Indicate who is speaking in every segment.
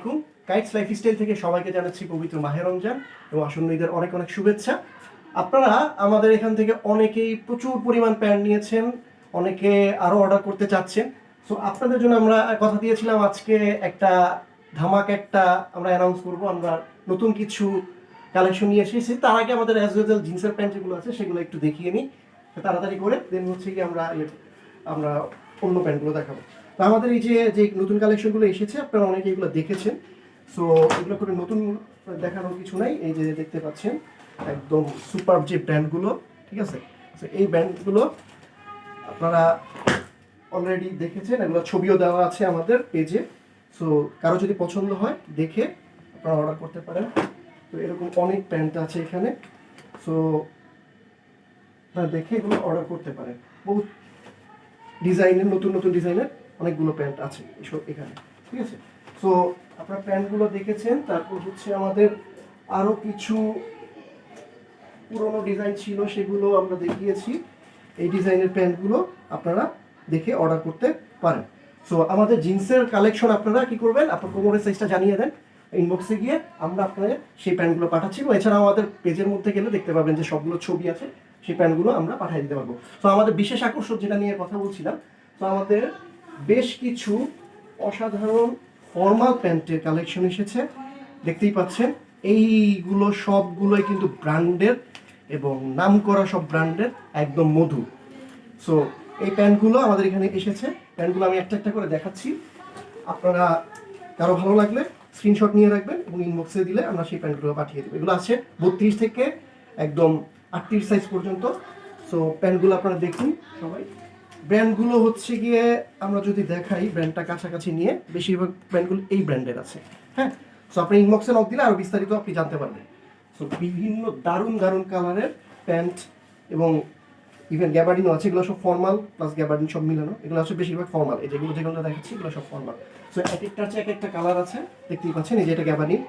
Speaker 1: আলাইকুম কাইটস থেকে সবাইকে জানাচ্ছি পবিত্র মাহে রমজান এবং আসন্ন ঈদের অনেক অনেক শুভেচ্ছা। আপনারা আমাদের এখান থেকে অনেকেই প্রচুর পরিমাণ প্যান্ট নিয়েছেন, অনেকে আরও অর্ডার করতে চাচ্ছেন। সো আপনাদের জন্য আমরা কথা দিয়েছিলাম আজকে একটা ধামাক একটা আমরা অ্যানাউন্স করব, আমরা নতুন কিছু কালেকশন নিয়ে এসেছি। তার আগে আমাদের অ্যাজ ইউজুয়াল জিন্সের প্যান্ট যেগুলো আছে সেগুলো একটু দেখিয়ে নিই। তাড়াতাড়ি করে দেন হচ্ছে কি আমরা আমরা অন্য প্যান্টগুলো দেখাবো। তো আমাদের এই যে যে নতুন কালেকশনগুলো এসেছে, আপনারা অনেকে এগুলো দেখেছেন। সো এগুলো করে নতুন দেখানোর কিছু নাই। এই যে দেখতে পাচ্ছেন, একদম সুপার যে ব্র্যান্ডগুলো ঠিক আছে? তো এই ব্র্যান্ডগুলো আপনারা অলরেডি দেখেছেন, এগুলো ছবিও দেওয়া আছে আমাদের পেজে সো কারও যদি পছন্দ হয়, দেখে আপনারা অর্ডার করতে পারেন। তো এরকম অনেক প্যান্ট আছে এখানে। সো আপনারা দেখে এগুলো অর্ডার করতে পারেন। বহুত ডিজাইনের, নতুন নতুন ডিজাইনের অনেকগুলো প্যান্ট আছে এসব এখানে, ঠিক আছে? সো আপনারা প্যান্টগুলো দেখেছেন, তারপর হচ্ছে আমাদের আরও কিছু পুরনো ডিজাইন ছিল, সেগুলো আমরা দেখিয়েছি। এই ডিজাইনের প্যান্টগুলো আপনারা দেখে অর্ডার করতে পারেন। সো আমাদের জিন্সের কালেকশন আপনারা কি করবেন? আপনার কোমরের সাইজটা জানিয়ে দেন ইনবক্সে গিয়ে, আমরা আপনাদের সেই প্যান্টগুলো পাঠাচ্ছি। এছাড়াও আমাদের পেজের মধ্যে গেলে দেখতে পাবেন যে সবগুলো ছবি আছে। সেই প্যান্টগুলো আমরা পাঠিয়ে দিতে পারব। তো আমাদের বিশেষ আকর্ষণ যেটা নিয়ে কথা বলছিলাম তো আমাদের বেশ কিছু অসাধারণ ফর্মাল প্যান্টের কালেকশন এসেছে। দেখতেই পাচ্ছেন, এইগুলো সবগুলোই কিন্তু ব্র্যান্ডের এবং নাম করা সব ব্র্যান্ডের একদম মধু। সো এই প্যান্টগুলো আমাদের এখানে এসেছে। প্যান্টগুলো আমি একটা একটা করে দেখাচ্ছি। আপনারা কারও ভালো লাগলে স্ক্রিনশট নিয়ে রাখবেন এবং ইনবক্সে দিলে আমরা সেই প্যান্টগুলো পাঠিয়ে দেবো। এগুলো আছে বত্রিশ থেকে একদম আটত্রিশ সাইজ পর্যন্ত। সো প্যান্টগুলো আপনারা দেখুন সবাই। ব্র্যান্ডগুলো হচ্ছে গিয়ে আমরা যদি দেখাই ব্র্যান্ডটা কাছাকাছি নিয়ে, বেশিরভাগ ব্র্যান্ডগুলো এই ব্র্যান্ডের আছে। হ্যাঁ? সো আপনি ইনবক্সে নক দিলে আরও বিস্তারিত আপনি জানতে পারবেন। সো বিভিন্ন দারুণ দারুণ কালারের প্যান্ট এবং ইভেন গ্যাবার্ডিনও আছে। এগুলো সব ফর্মাল প্লাস গ্যাবার্ডিন সব মিলানো। এগুলো হচ্ছে বেশিরভাগ ফর্মাল এই যেগুলো যেগুলো দেখাচ্ছি, এগুলো সব ফর্মাল সো এক একটা হচ্ছে এক একটা কালার আছে। দেখতেই পাচ্ছেন, এই যে এটা গ্যাবার্ডিন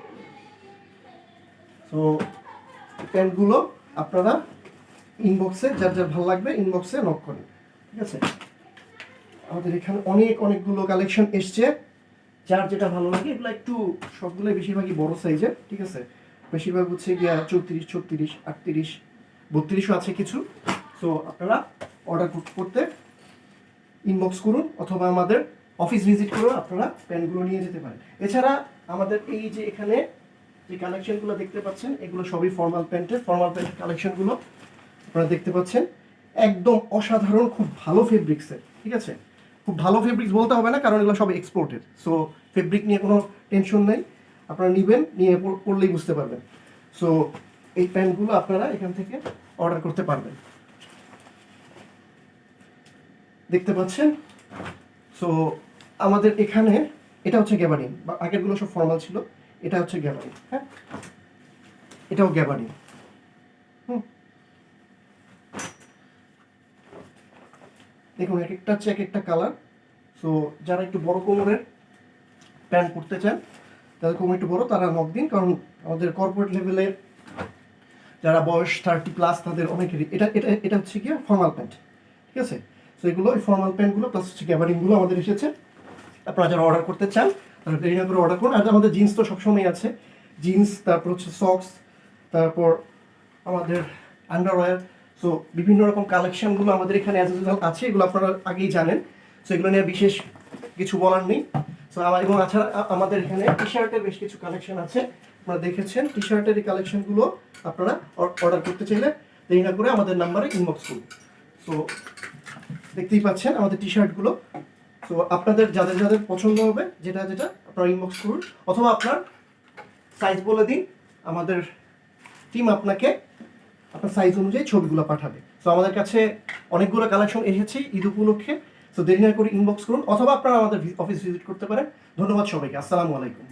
Speaker 1: সো প্যান্টগুলো আপনারা ইনবক্সে যার যার ভালো লাগবে ইনবক্সে নক করেন। ঠিক আছে? আমাদের এখানে অনেক, অনেকগুলো কালেকশন এসছে। যার যেটা ভালো লাগে, এগুলো একটু সবগুলোই বেশিরভাগই বড় সাইজের ঠিক আছে? বেশিরভাগ হচ্ছে গিয়া চৌত্রিশ, ছত্রিশ, আটত্রিশ, বত্রিশও আছে কিছু। সো আপনারা অর্ডার করতে ইনবক্স করুন, অথবা আমাদের অফিস ভিজিট করুন আপনারা প্যান্টগুলো নিয়ে যেতে পারেন। এছাড়া আমাদের এই যে এখানে যে কালেকশনগুলো দেখতে পাচ্ছেন, এগুলো সবই ফর্মাল প্যান্টের ফর্মাল প্যান্টের কালেকশনগুলো আপনারা দেখতে পাচ্ছেন। একদম অসাধারণ, খুব ভালো ফেব্রিক্সের ঠিক আছে? খুব ভালো ফেব্রিক্স বলতে হবে না, কারণ এগুলো সব এক্সপোর্টের সো ফেব্রিক নিয়ে কোনো টেনশন নেই। আপনারা নেবেন, নিয়ে পড়লেই বুঝতে পারবেন। সো এই প্যান্টগুলো আপনারা এখান থেকে অর্ডার করতে পারবেন। দেখতে পাচ্ছেন? সো আমাদের এখানে, এটা হচ্ছে গ্যাবারিন বা আগেরগুলো সব ফর্মাল ছিল। এটা হচ্ছে গ্যাবারিন হ্যাঁ? এটাও গ্যাবারিন। দেখুন, এক একটা হচ্ছে এক একটা কালার। সো যারা একটু বড় কোমরের প্যান্ট পরতে চান, তাদের কোমর একটু বড়, তারা নক দিন, কারণ আমাদের কর্পোরেট লেভেলের যারা বয়স থার্টি প্লাস তাদের অনেকেরই এটা এটা এটা হচ্ছে কি ফর্মাল প্যান্ট ঠিক আছে? সো এগুলো, এই ফর্মাল প্যান্টগুলো প্লাস হচ্ছে গ্যাবারিংগুলো আমাদের এসেছে। আপনারা যারা অর্ডার করতে চান দেরি না করে অর্ডার করুন আর আমাদের জিন্স তো সবসময় আছে। জিন্স তারপর হচ্ছে সক্স তারপর আমাদের আন্ডারওয়্যার সো বিভিন্ন রকম কালেকশনগুলো আমাদের এখানে অ্যাজ আছে, এগুলো আপনারা আগেই জানেন। সো এগুলো নিয়ে বিশেষ কিছু বলার নেই। সো আমার এবং তাছাড়া আমাদের এখানে টি শার্টের বেশ কিছু কালেকশন আছে। আপনারা দেখেছেন টি শার্টের এই কালেকশনগুলো আপনারা অর্ডার করতে চাইলে দেরি না করে আমাদের নাম্বারে ইনবক্স করুন। সো দেখতেই পাচ্ছেন আমাদের টি শার্টগুলো সো আপনাদের যাদের যাদের পছন্দ হবে, যেটা যেটা আপনারা ইনবক্স করুন, অথবা আপনার সাইজ বলে দিন, আমাদের টিম আপনাকে আপনার সাইজ অনুযায়ী ছবিগুলো পাঠাবে। সো আমাদের কাছে অনেকগুলো কালেকশন এসেছে ঈদ উপলক্ষে সো দেরি না করে ইনবক্স করুন, অথবা আপনারা আমাদের অফিস ভিজিট করতে পারেন। ধন্যবাদ সবাইকে, আসসালামু আলাইকুম।